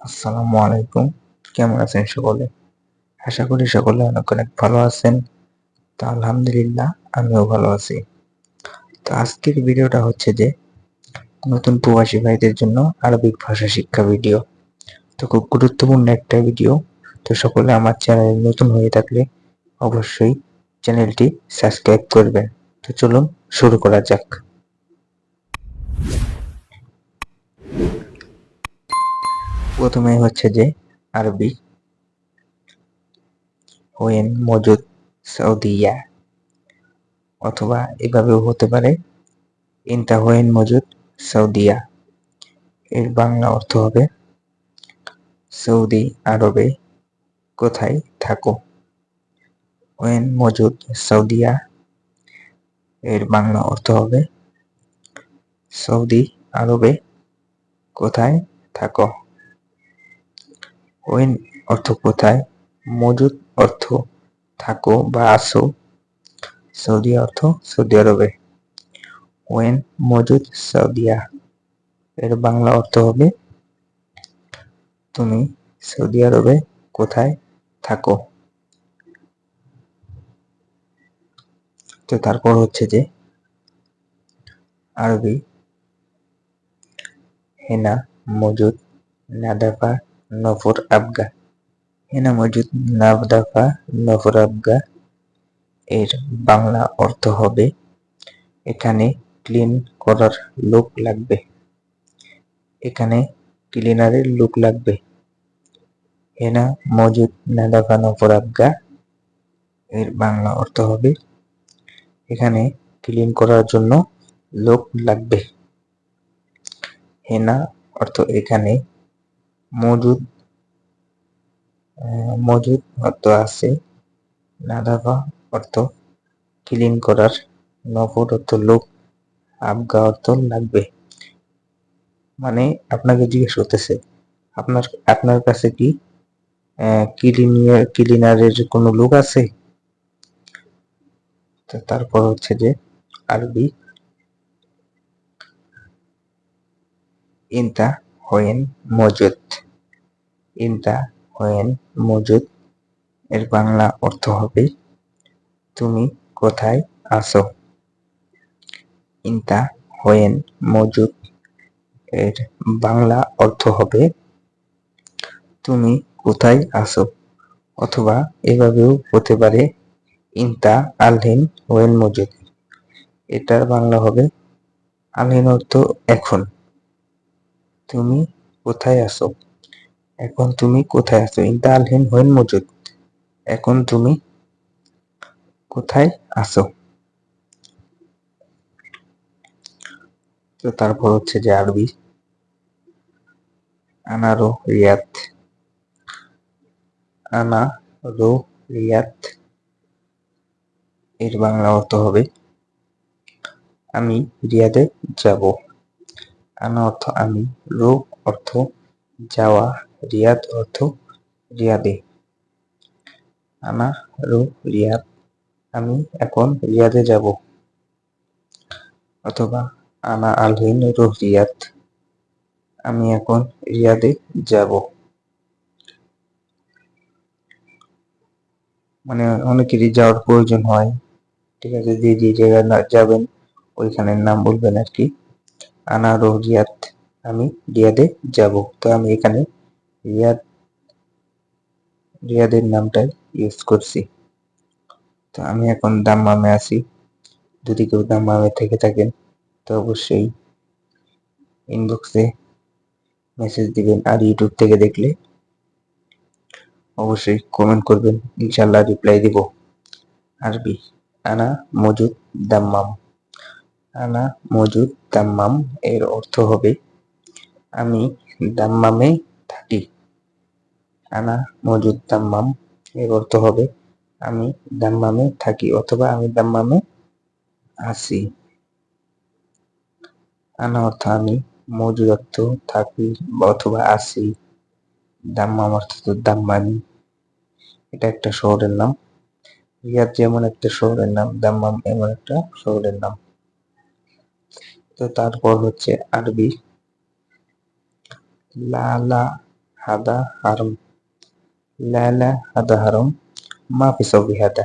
আসসালামু আলাইকুম। কেমন আছেন সকলে? আশা করি সকলে অনেক অনেক ভালো আছেন। তো আলহামদুলিল্লাহ, আমিও ভালো আছি। তো আজকের ভিডিওটা হচ্ছে যে, নতুন প্রবাসী ভাইদের জন্য আরবিক ভাষা শিক্ষা ভিডিও। তো খুব গুরুত্বপূর্ণ একটা ভিডিও। তো সকলে আমার চ্যানেল নতুন হয়ে থাকলে অবশ্যই চ্যানেলটি সাবস্ক্রাইব করবেন। তো চলুন শুরু করা যাক। প্রথমে হচ্ছে যে আরবি। ওয়েন মজুদ, সৌদিয়া, অথবা এভাবেও হতে পারে। ইনতা হোয়েন মজুদ, সৌদিয়া। এর বাংলা অর্থ হবে, সৌদি আরবে কোথায় থাকো? ওয়েন মজুদ, সৌদিয়া। এর বাংলা অর্থ হবে, সৌদি আরবে কোথায় থাকো? ওয়েন অর্থ কোথায়? মজুদ অর্থ থাকো বা আসো। সৌদি অর্থ সৌদি আরবে। ওয়েন মজুদ সৌদিয়া এর বাংলা অর্থ হবে, তুমি সৌদি আরবে কোথায় থাকো। তো তারপর হচ্ছে যে, আরবি, হেনা, মজুদ, নাদাফা নফর আবগা। হেনা মজুদ নাদাফা নফর আবগা এর বাংলা অর্থ হবে, এখানে ক্লিন করার লোক লাগবে। এখানে ক্লিনারের লোক লাগবে। হেনা মজুদ নাদাফা নফর আবগা এর বাংলা অর্থ হবে, এখানে ক্লিন করার জন্য লোক লাগবে। হেনা অর্থ এখানে মজুদ মজুদ অর্থ আছে নাদাফা অর্থ ক্লিন করার নফর অর্থ লোক, আবগা অর্থ লাগবে। মানে আপনাকে জিজ্ঞেস করতেছে, আপনার আপনার কাছে কি ক্লিনিয়ার ক্লিনারের কোনো লোক আছে? তারপর হচ্ছে যে আরবি, ইনতা হোয়েন মজুদ। ইনতা হোয়েন মজুদ। এর বাংলা অর্থ হবে, তুমি কোথায় আসো ইনতা হোয়েন মজুদ। এর বাংলা অর্থ হবে, তুমি কোথায় আসো অথবা এভাবেও হতে পারে ইনতা আলহিন ওয়েন মজুদ। এটার বাংলা হবে, আলহিন অর্থ এখন। তুমি কোথায় আছো? এখন তুমি কোথায় আছো? ইনতা আলহিন ওয়েন মজুদ। এখন তুমি কোথায় আছো? তো তারপর হচ্ছে যে আরবি। আনারো রিয়াত আনা রো রিয়াত এর বাংলা অর্থ হবে, আমি রিয়াদে যাব। আনা অর্থ আমি রো অর্থ, যাওয়া, রিয়াদ অর্থ, রিয়াদে। আনা রো রিয়াদ, আমি এখন রিয়াদে যাব। অথবা আনা আলহিন রো রিয়াদ, আমি এখন রিয়াদে যাব। মানে অনেকেরই যাওয়ার প্রয়োজন হয়। ঠিক আছে, যে যে জায়গায় যাবেন, ওইখানের নাম বলবেন আর কি। আনা রো রিয়াদ আমি রিয়াদে যাব। তো আমি এখানে রিয়াদ, রিয়াদের নামটাই ইউজ করছি। তো আমি এখন দাম্মামে আছি। যদি কেউ দাম্মামে থেকে থাকেন, তো অবশ্যই ইনবক্সে মেসেজ দিবেন আর ইউটিউব থেকে দেখলে অবশ্যই কমেন্ট করবেন। ইনশাল্লাহ রিপ্লাই দিব। আরবি, আনা, মজুদ, দাম্মাম। আনা মজুদ দাম্মাম এর অর্থ হবে, আমি দাম্মামে থাকি। আনা মজুদ দাম্মাম এর অর্থ হবে, আমি দাম্মামে থাকি অথবা আমি দাম্মামে আছি। আনা অর্থ, আমি মজুদ অর্থ থাকি অথবা আছি। দাম্মাম অর্থ তো দাম্মামি এটা একটা শহরের নাম। রিয়াদ যেমন একটা শহরের নাম, দাম্মাম এমন একটা শহরের নাম। তো তারপর হচ্ছে আরবি। লালা হাদা, হারম। লালা হাদা, হারম। মাফি সবি হাদা।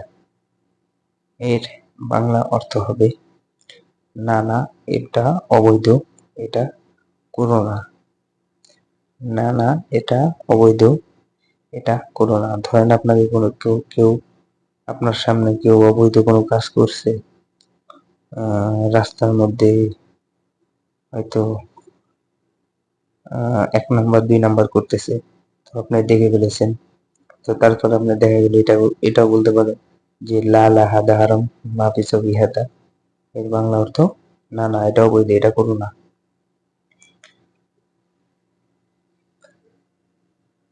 এর বাংলা অর্থ হবে, না না, এটা অবৈধ, এটা করো না না, এটা অবৈধ, এটা করো না ধরেন আপনাকে কোনো কেউ কেউ আপনার সামনে কেউ অবৈধ কোনো কাজ করছে রাস্তার মধ্যে হয়তো এক নাম্বার, দুই নাম্বার করতেছে। তো আপনি দেখে ফেলেছেন। তো তারপরে আপনার দেখা গেল এটা এটাও বলতে পারেন যে লাল হাদা হারাম মাফি ছবি হাদা এর বাংলা অর্থ, না না, এটাও বই এটা করো না।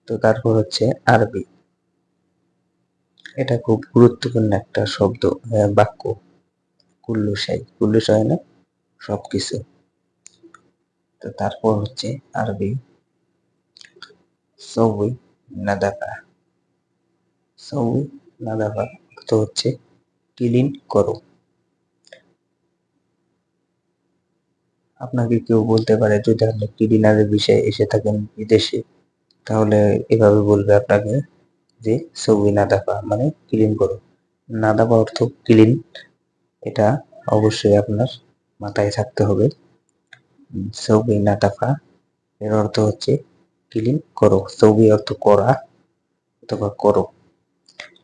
তো তারপর হচ্ছে আরবি। এটা খুব গুরুত্বপূর্ণ একটা শব্দ বাক্য। কুল্লুসাই কুল্লুসাই না সব কিছু তো তারপর হচ্ছে আরবি। সৌই নাদাফা। সৌই নাদাফা তো হচ্ছে ক্লিন করো। আপনাকে কেউ বলতে পারে, যদি আপনি ক্লিনারের বিষয়ে এসে থাকেন বিদেশে, তাহলে এভাবে বলবে আপনাকে যে সৌই নাদাফা মানে ক্লিন করো। নাদাফা অর্থ ক্লিন, এটা অবশ্যই আপনার মাথায় থাকতে হবে। সৌবি নাদাফা এর অর্থ হচ্ছে ক্লিন করো। সৌবি অর্থ করা অথবা করো।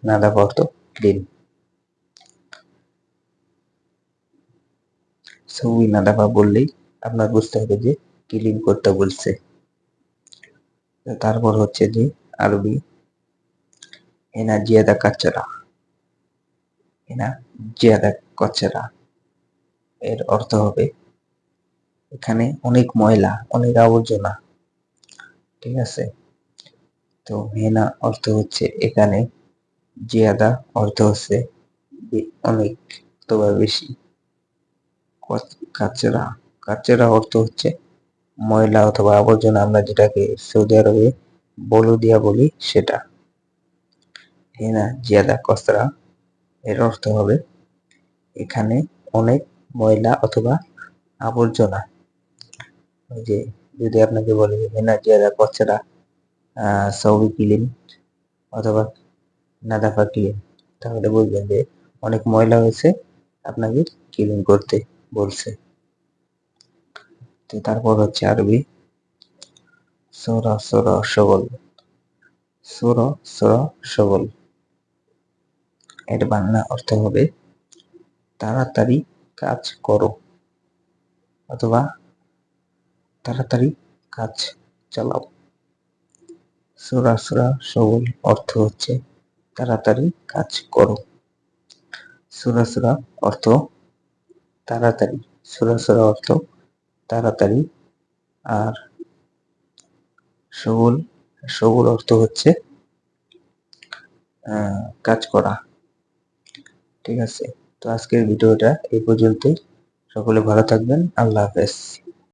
নাদাফা অর্থ ক্লিন সৌবি নাদাফা বললেই আপনার বুঝতে হবে যে ক্লিন করতে বলছে। তারপর হচ্ছে যে আরবি, এনা জিয়াদা কাচরা এনা জিয়াদা কচরা এর অর্থ হবে এখানে অনেক ময়লা, অনেক আবর্জনা, ঠিক আছে? তো হেনা অর্থ হচ্ছে এখানে, জিয়াদা অর্থ হচ্ছে অনেক অথবা বেশি। কাচরা কাচরা অর্থ হচ্ছে ময়লা অথবা আবর্জনা, আমরা যেটাকে সৌদি আরবে বলদিয়া বলি সেটা। হেনা, জিয়াদা কসরা এর অর্থ হবে এখানে অনেক ময়লা অথবা আবর্জনা। যে যদি আপনাকে বলে হেনা জিয়াদা কচরা সৌবি ক্লিন অথবা নাদাফা ক্লিন তাহলে বলবেন যে অনেক ময়লা হয়েছে আপনাকে ক্লিন করতে বলছে। তো তারপর হচ্ছে আরবি, সোরা সোরা সবল, সোর সোর সবল। এর বাংলা অর্থ হবে, তাড়াতাড়ি কাজ করো, অথবা তাড়াতাড়ি কাজ চালাও। সোরা সোরা সবল অর্থ হচ্ছে তাড়াতাড়ি কাজ করো। সুরা সুরা অর্থ তাড়াতাড়ি। সুরা সুরা অর্থ তাড়াতাড়ি। আর সবল সবল অর্থ হচ্ছে কাজ করা। ঠিক আছে? তো আজকের ভিডিওটা এই পর্যন্তই। সকলে ভালো থাকবেন। আল্লাহ হাফেজ।